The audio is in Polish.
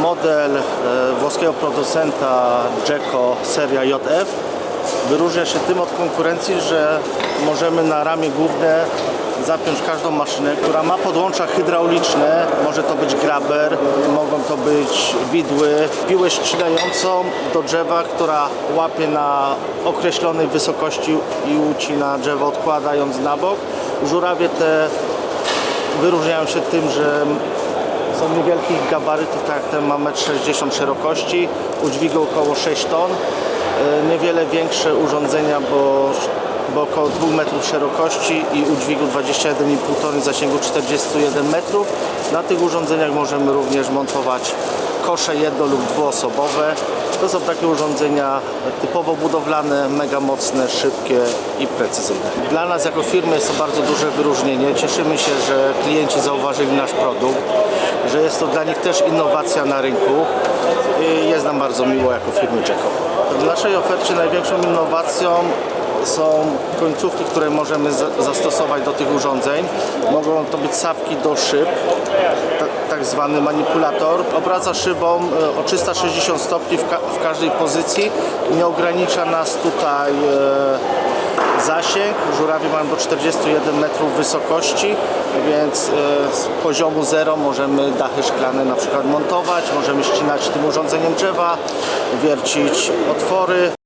Model e, włoskiego producenta Jeko seria JF wyróżnia się tym od konkurencji, że możemy na ramię główne zapiąć każdą maszynę, która ma podłącza hydrauliczne. Może to być graber, mogą to być widły, piłę ścinającą do drzewa, która łapie na określonej wysokości i ucina drzewo odkładając na bok. Żurawie te wyróżniają się tym, że są niewielkich gabarytów, tak jak ten ma 1,60 m szerokości, udźwigu około 6 ton. E, Niewiele większe urządzenia, bo, bo około 2 metrów szerokości i udźwigu 21,5 tony, zasięgu 41 metrów. Na tych urządzeniach możemy również montować kosze jedno lub dwuosobowe. To są takie urządzenia typowo budowlane, mega mocne, szybkie i precyzyjne. Dla nas jako firmy jest to bardzo duże wyróżnienie. Cieszymy się, że klienci zauważyli nasz produkt, że jest to dla nich też innowacja na rynku i jest nam bardzo miło jako firmy Jacko. W naszej ofercie największą innowacją są końcówki, które możemy za- zastosować do tych urządzeń. Mogą to być sawki do szyb, ta- tak zwany manipulator. Obraca szybą e, o 360 stopni w, ka- w każdej pozycji. Nie ogranicza nas tutaj e, zasięg. Żurawie mają do 41 metrów wysokości, więc e, z poziomu zero możemy dachy szklane na przykład montować, możemy ścinać tym urządzeniem drzewa, wiercić otwory.